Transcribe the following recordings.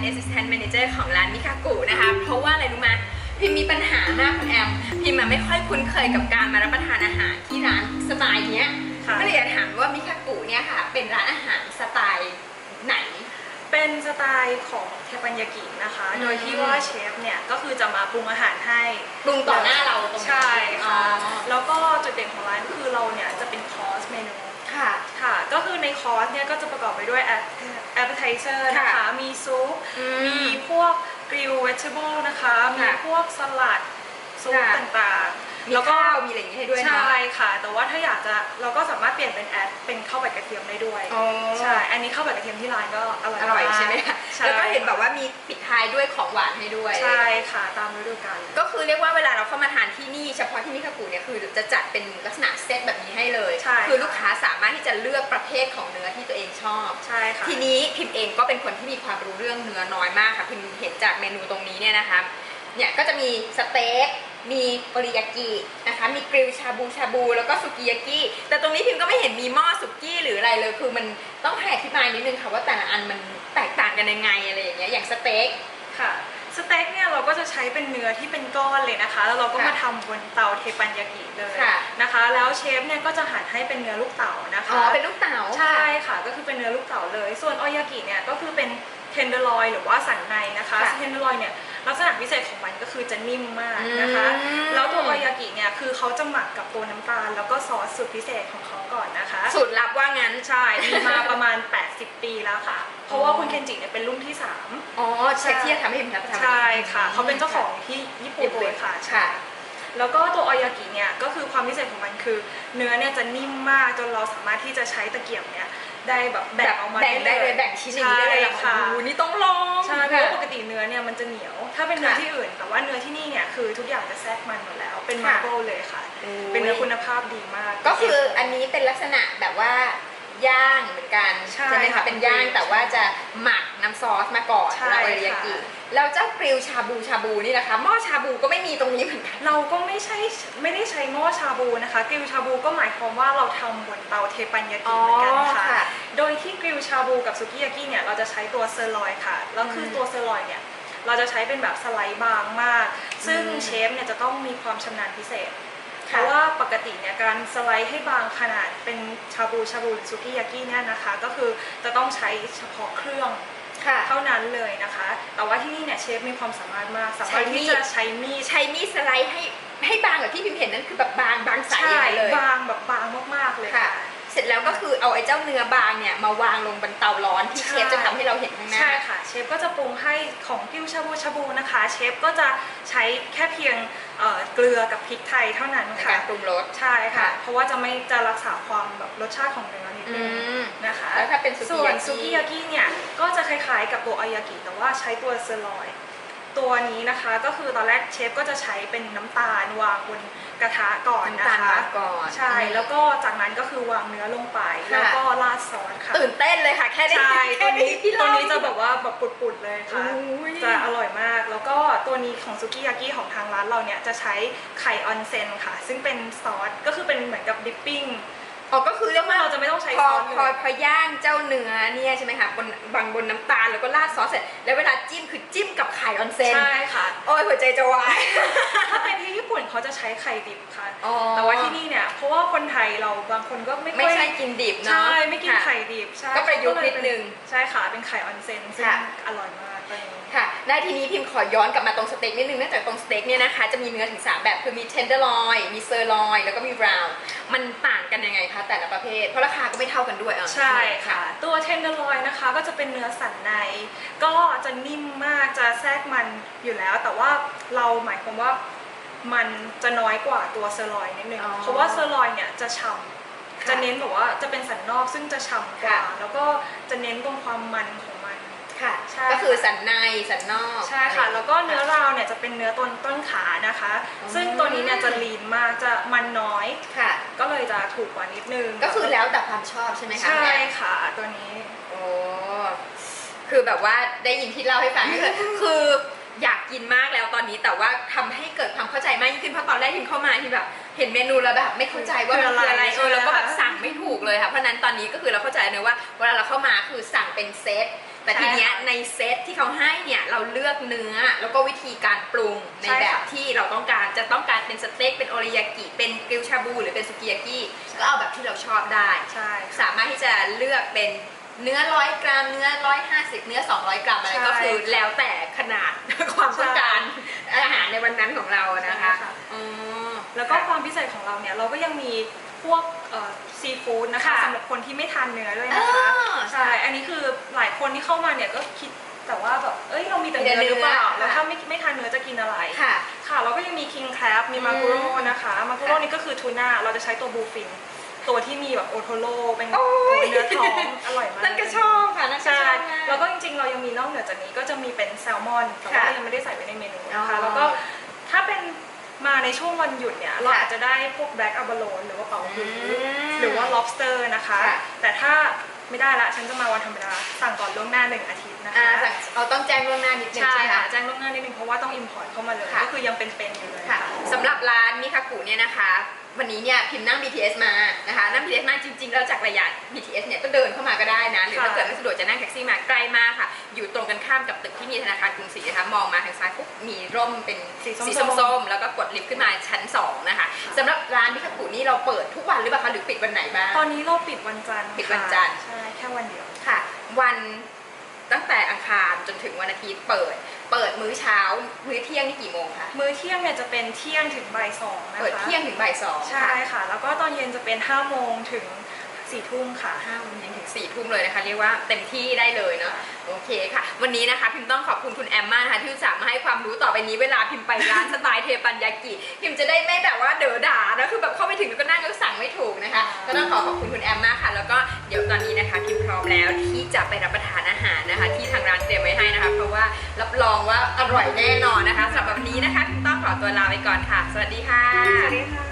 เป็น Assistant Manager ของร้านมิคากุนะคะ เพราะว่าอะไรรู้ไหมพิมมีปัญหามากคุณแอม พิมอะไม่ค่อยคุ้นเคยกับการมารับประทานอาหารที่ร้านสไตล์เนี้ยค่ะ ก็เลยอยากถามว่ามิคากุเนี่ยค่ะ เป็นร้านอาหารสไตล์ไหน เป็นสไตล์ของเทปัญญากินะคะ อืม โดยที่ว่าเชฟเนี่ยก็คือจะมาปรุงอาหารให้ปรุงต่อหน้าเราตรงนี้ใช่ค่ะ อ๋อแล้วก็จุดเด่นของร้านก็คือเราเนี่ยจะเป็นคอร์สเมนู ค่ะ ค่ะ ก็คือในคอร์สเนี่ยก็จะประกอบไปด้วยแอ ปเปอร์ไทเซอร์นะคะค่ะมีซุป อืมมีพวกกริลเวจิเบิลนะคะ มีค่ะพวกสลัดซุปค่ะ ต่างๆมี แล้วก็ข้าวมีอะไรอย่างนี้ให้ด้วยเนาะใช่ค่ะ แต่ว่าถ้าอยากจะเราก็สามารถเปลี่ยนเป็นแอดเป็นข้าวผัดกระเทียมได้ด้วยอ๋อ ใช่อันนี้ข้าวผัดกระเทียมที่ร้านก็อร่อยอร่อยากใช่ไหมคะใช่แล้วก็เห็นแบบว่ามีปิดท้ายด้วยของหวานให้ด้วย ใช่ค่ะตามฤดูกาลก็คือเรียกว่าเวลาเราเข้ามาทานที่นี่เฉพาะที่มิคากุเนี่ยคือจะจัดเป็นลักษณะเซตแบบนี้ให้เลย ใช่คือลูกค้าสามารถที่จะเลือกประเภทของเนื้อที่ตัวเองชอบ ใช่ค่ะ ทีนี้พิมเองก็เป็นคนที่มีความรู้เรื่องเนื้อน้อยมากค่ะพิมเห็นจากเมนูตรงนี้เนี่ยนะคะเนี่ยก็จะมีสเต็ก มีโอริยากินะคะ มีกริลชาบูชาบู แล้วก็สุกิยากิแต่ตรงนี้พิมก็ไม่เห็นมีหม้อสุกี้หรืออะไรเลย คือมันต้องให้อธิบายนิดนึงค่ะว่าแต่ละอันมันแตกต่างกันยังไงอะไรอย่างเงี้ย อย่างสเต็กค่ะสเต็กเนี่ยเราก็จะใช้เป็นเนื้อที่เป็นก้อนเลยนะคะ แล้วเราก็ค่ะมาทำบนเตาเทปัญญากิเลยค่ะนะคะ แล้วเชฟเนี่ยก็จะหั่นให้เป็นเนื้อลูกเต๋านะคะอ๋อเป็นลูกเต๋าใช่ค่ะ ก็คือเป็นเนื้อลูกเต๋าเลย ส่วนโอยากิเนี่ยก็คือเป็นเทนเดอร์ลอยหรือว่าสันในนะคะค่ะเทนเดอร์ลอยเนี่ย ลักษณะพิเศษของมันก็คือจะนิ่มมากนะคะอืมแล้วตัวโอยากิเนี่ยคือเขาจะหมักกับตัวน้ำตาล แล้วก็ซอสสูตรพิเศษของเขาก่อนนะคะ สูตรลับว่างั้นใช่มีมาประมาณ 80 ปีแล้วค่ะ เพราะว่าคุณเคนจิเนี่ยเป็นรุ่นที่ 3 อ๋อเชฟที่จะทำให้พิมรับประทานใช่ค่ะเขาเป็นเจ้าของที่ญี่ปุ่นเลยค่ะค่ะแล้วก็ตัวโอยากิเนี่ยก็คือความพิเศษของมันคือ เนื้อเนี่ยจะนิ่มมากจนเราสามารถที่จะใช้ตะเกียบเนี่ย ได้แบบแบ่งออกมาแบ่งได้เลยแบ่งชิ้นอย่างนี้ได้เลยเหรอใช่ค่ะโอ้โหนี่ต้องลองใช่เพราะว่าปกติเนื้อเนี่ยมันจะเหนียว ถ้าเป็นเนื้อค่ะที่อื่น แต่ว่าเนื้อที่นี่เนี่ยคือทุกอย่างจะแทรกมันหมดแล้ว เป็นค่ะมาร์เบิลเลยค่ะ โอ้ย เป็นเนื้อคุณภาพดีมากก็คืออันนี้เป็นลักษณะแบบว่า ย่างเหมือนกันใช่ไหมคะค่ะเป็นย่างแต่ว่าจะหมักน้ำซอสมาก่อนใช่แล้วโอริยากิค่ะ แล้วเจ้ากริลชาบูชาบูนี่นะคะหม้อชาบูก็ไม่มีตรงนี้เหมือนกัน เราก็ไม่ใช่ไม่ได้ใช้หม้อชาบูนะคะกริลชาบูก็หมายความว่าเราทำบนเตาเทปัญญากิเหมือนกันอ๋อค่ะ ค่ะ โดยที่กริลชาบูกับซุกิยากิเนี่ยเราจะใช้ตัวเซอร์ลอยค่ะแล้วคืออมตัวเซอร์ลอยเนี่ยเราจะใช้เป็นแบบสไลด์บางมาก ซึ่งอืมเชฟเนี่ยจะต้องมีความชำนาญพิเศษ เพค่ะราะว่าปกติเนี่ยการสไลด์ให้บางขนาดเป็นชาบูชาบูหรือซุกิยากิเนี่ยนะคะ ก็คือจะต้องใช้เฉพาะเครื่องค่ะเท่านั้นเลยนะคะ แต่ว่าที่นี่เนี่ยเชฟมีความสามารถมากสามารถที่จะใช้มีดใช้มีดสไลด์ให้ให้บางแบบที่พิมเห็นนั่นคือแบบบางบางใสอย่างใช่นั้นเลยบางแบบบางมากๆเลยค่ะค่ะ เสร็จแล้วก็คือเอาไอ้เจ้าเนื้อบางเนี่ยมาวางลงบนเตาร้อนที่เชฟจะทำให้เราเห็นข้างหน้าใช่ค่ะเชฟก็จะปรุงให้ของกิ้วชาบูชาบูนะคะ เชฟก็จะใช้แค่เพียง เอ่อเกลือกับพริกไทยเท่านั้นในค่ะการปรุงรส ใช่ค่ะ ค่ะ เพราะว่าจะไม่จะรักษาความแบบรสชาติของเนื้อนิดนึงอืมนะคะแล้วถ้าเป็นสุกิส่วนยากิซุกิยากิเนี่ยก็จะคล้ายๆกับตัวอายากิแต่ว่าใช้ตัวเซอร์ลอย ตัวนี้นะคะก็คือตอนแรกเชฟก็จะใช้เป็นน้ำตาลวางบนกระทะก่อนน้ำนะตาลคะวางก่อนใช่แล้วก็จากนั้นก็คือวางเนื้อลงไปค่ะแล้วก็ราดซอสค่ะตื่นเต้นเลยค่ะแค่ได้ใช่แค่ตัวนี้ที่ตัวเล่านี้จะแบบว่าแบบปุดๆเลยค่ะโอ้ยจะอร่อยมาก แล้วก็ตัวนี้ของซุกิยากิของทางร้านเราเนี่ยจะใช้ไข่ออนเซนค่ะ ซึ่งเป็นซอสก็คือเป็นเหมือนกับดิปปิ้ง อ๋อก็คือเรียกว่าเราจะไม่ต้องใช้พอซอสพอเลยพอย่างเจ้าเนื้อเนี่ยใช่ไหมคะบนบางบนน้ำตาลแล้วก็ราดซอสเสร็จแล้วเวลาจิ้มคือจิ้มกับไข่ออนเซนใช่ค่ะ โอ้ยหัวใจจะวาย ถ้าเป็นที่ญี่ปุ่นเขาจะใช้ไข่ดิบค่ะ อ๋อ แต่ว่าที่นี่เนี่ย เพราะว่าคนไทยเราบางคนก็ไม่ค่ไม่อยใช่กินดิบเนาะใช่ไม่กินค่ะ ไข่ดิบใช่ก็ประยุกต์เขาเลนิดนึง ใช่ค่ะเป็นไข่ออนเซนซึ่งค่ะ อร่อยมากตัวนี้ ค่ะได้ทีนี้พิมพ์ขอย้อนกลับมาตรงสเต็กนิดนึงเนื่องจากตรงสเต็กเนี่ยนะคะจะมีเนื้อถึง 3 แบบคือมีเทนเดอร์ลอยมีเซอร์ลอยแล้วก็มีบราวน์มันต่างกันยังไงคะแต่ละประเภท เพราะราคาก็ไม่เท่ากันด้วยอะใช่ค่ะ ตัวเทนเดอร์ลอยนะคะก็จะเป็นเนื้อสันใน ก็จะนิ่มมากจะแทรกมันอยู่แล้ว แต่ว่าเราหมายความว่ามันจะน้อยกว่าตัวเซอร์ลอยนิดนึงอ๋อเพราะว่าเซอร์ลอยเนี่ยจะฉ่ค่ะำจะเน้นแบบว่าจะเป็นสันนอกซึ่งจะฉ่ำกว่าค่ะแล้วก็จะเน้นตรงความมันของมัน ค่ะใช่ ก็คือสันในสันนอก ใช่ค่ะ แล้วก็เนื้อราวเนี่ยจะเป็นเนื้อต้นต้นขานะคะ อืม ซึ่งตัวนี้เนี่ยจะลีนมากจะมันน้อย ค่ะ ก็เลยจะถูกกว่านิดนึงก็คือแล้วแต่ความชอบใช่ไหมคะใช่แม่ค่ะตัวนี้โอ้คือแบบว่าได้ยินที่เล่าให้ฟังก็คือ คืออยากกินมากแล้วตอนนี้แต่ว่าทำให้เกิดความเข้าใจมากยิ่งขึ้นเพราะตอนแรกที่เข้ามาที่แบบเห็นเมนูแล้วแบบไม่เข้าใจว่ามันคืออะไรคืออะไรเออแล้วก็แบบใช่ไหมสั่งไม่ถูกเลยค่ะเพราะฉะนั้นตอนนี้ก็คือเราเข้าใจเนอะว่าเวลาเราเป็นเซต แต่ใช่ทีเนี้ยค่ะในเซตที่เขาให้เนี่ยเราเลือกเนื้อแล้วก็วิธีการปรุงในใช่แบค่ะบที่เราต้องการจะต้องการเป็นสเต็กเป็นโอริยากิเป็นกริลชาบูหรือเป็นสุกิยากิก็เอาแบบที่เราชอบได้ใช่สามารถที่จะเลือกเป็นเนื้อร้อยกรัมเนื้อร้อยห้าสิบเนื้อสองร้อยกรัมอะไรใช่ก็คือแล้วแต่ขนาดความต้องการอาหารในวันนั้นของ ก็ค่ะความพิเศษของเราเนี่ยเราก็ยังมีพวกซีฟู้ดนะคะค่ะสำหรับคนที่ไม่ทานเนื้อด้วยนะคะอ๋อใช่อันนี้คือหลายคนที่เข้ามาเนี่ยก็คิดแต่ว่าแบบเอ้ยเรามีแต่มีแต่เนื้อหรือเปล่าเนื้อแล้วค่ะถ้าไม่ไม่ทานเนื้อจะกินอะไรค่ะ ค่ะเราก็ยังมี king crab มีมากุโร่อืมนะคะมากุโร่นี่ก็คือทูน่าเราจะใช้ตัวบูฟินตัวที่มีแบบโอโทโร่เป็นโอ้ตัวยเนื้อท้องอร่อยมากนั่นก็ชอบค่ะนั่นก็ใช่ชอบมากแล้วก็จริงๆ เรายังมีนอกเหนือจากนี้ก็จะมีเป็นแซลมอนแต่ว่าค่ะเรายังไม่ได้ใส่ไว้ในเมนูนะอ๋คะอแล้วก็ถ้าเป็น มาในช่วงวันหยุดเนี่ยเราค่ะอาจจะได้พวกแบล็กอะบาโลนหรือว่าเป๋าฮื้ออมหรือว่า lobster นะคะ ค่ะ แต่ถ้าไม่ได้ละฉันจะมาวันธรรมดาสั่งก่อนล่วงหน้าหนึ่งอาทิตย์นะอ่าคะสั่งเอาต้องแจ้งล่วงหน้านิดนึงใช่ใช่ไหมค่ะคะ แจ้งล่วงหน้านิดนึงเพราะว่าต้อง import เข้ามาเลยค่ะ ก็คือยังเป็นๆอยู่เลยค่ะค่ะสำหรับร้านมิคากุเนี่ยนะคะ วันนี้เนี่ยพิมพ์นั่ง BTS มานะคะนั่ง BTS มาจริงๆแล้วจากระยะ BTS เนี่ยก็เดินเข้ามาก็ได้นะหรือถ้าค่ะเกิดไม่สะดวกจะนั่งแท็กซี่มาใกล้มากค่ะ อยู่ตรงกันข้ามกับตึกที่มีธนาคารกรุงศรีนะคะมองมาทางซ้ายปุ๊บมีร่มเป็นสีส้มๆสีส้มๆแล้วก็กดลิฟต์ขึ้นมาชั้น 2 นะคะสำหรับร้านมิคากุนี่เราเปิดทุกวันหรือเปล่าคะหรือปิดวันไหนบ้างตอนนี้เราปิดวันจันทร์ปิดวันจันทร์ค่ะใช่แค่วันเดียวค่ะ วันตั้งแต่อังคารจนถึงวันอาทิตย์เปิด เปิดมื้อเช้า มื้อเที่ยงนี่กี่โมงคะ มื้อเที่ยงเนี่ยจะเป็นเที่ยงถึงบ่ายสองนะคะเปิดเที่ยงถึงบ่ายสอง ใช่ค่ะ แล้วก็ตอนเย็นจะเป็น5โมงถึง 4ทุ่มค่ะห้าโมงเย็นถึงสี่ทุ่มเลยนะคะเรียกว่าเต็มที่ได้เลยเนาะโอเคค่ะ วันนี้นะคะพิมพ์ต้องขอบคุณคุณแอมมากนะคะที่อุตส่าห์มาให้ความรู้ต่อไปนี้เวลาพิมพ์ไปร้านสไตล์เทปันยากิพิมพ์จะได้ไม่แบบว่าเด๋อด่านะคือแบบเข้าไปถึงแล้วก็นั่งแล้วสั่งไม่ถูกนะคะ ก็ต้องขอขอบคุณคุณแอมมากค่ะ แล้วก็เดี๋ยวตอนนี้นะคะพิมพ์พร้อมแล้วที่จะไปรับประทานอาหารนะคะ ที่ทางร้านเตรียมไว้ให้นะคะ เพราะว่ารับรองว่าอร่อยแน่นอนนะคะสำหรับวันนี้นะคะพิมพ์ต้องขอตัวลาไปก่อนค่ะ สวัสดีค่ะสวัสดีค่ะ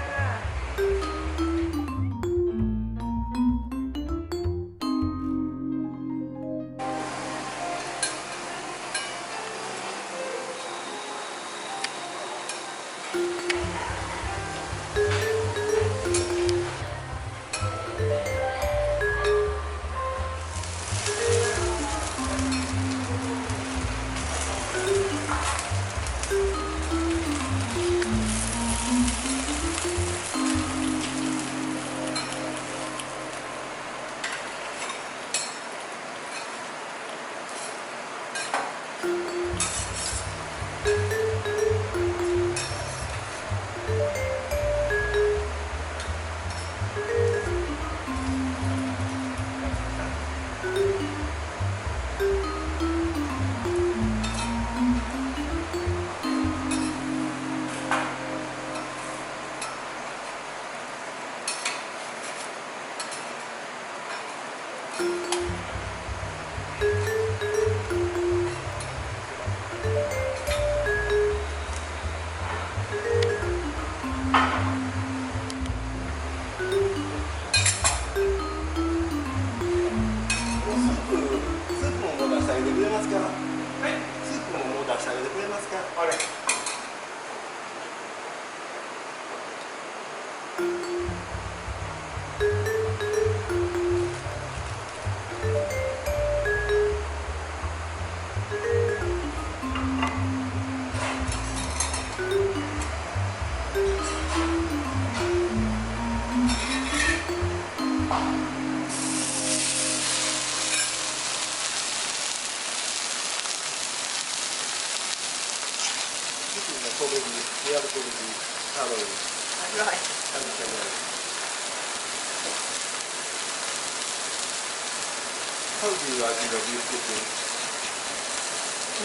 told you I think I used to.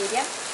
Medium?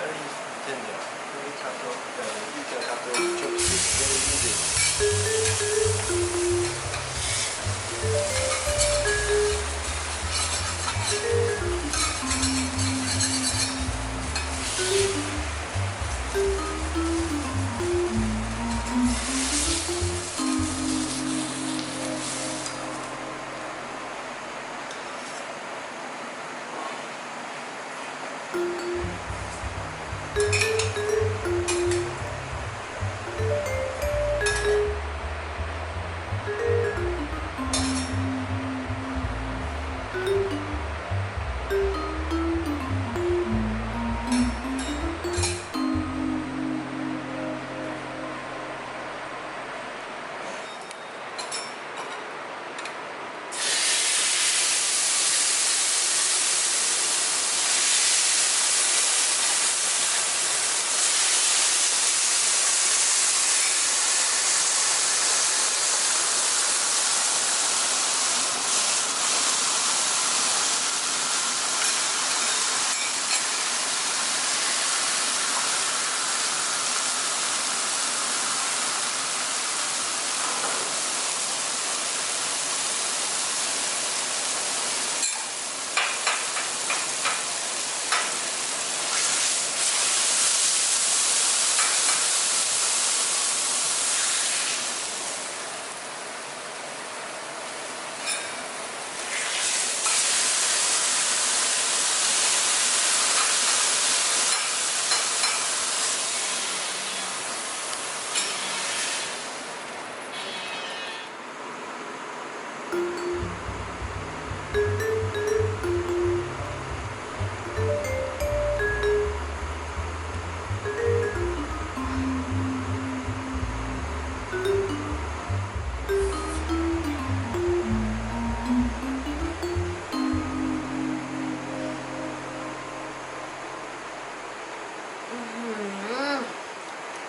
反正你尽量，因为差不多，呃，油价差不多就便。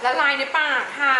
ละลายในปากค่ะ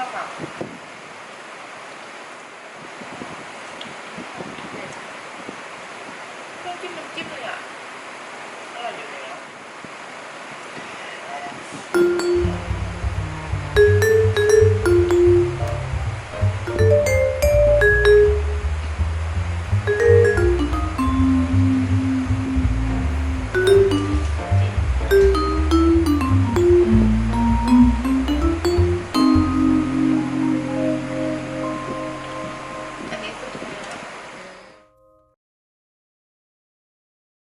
casa.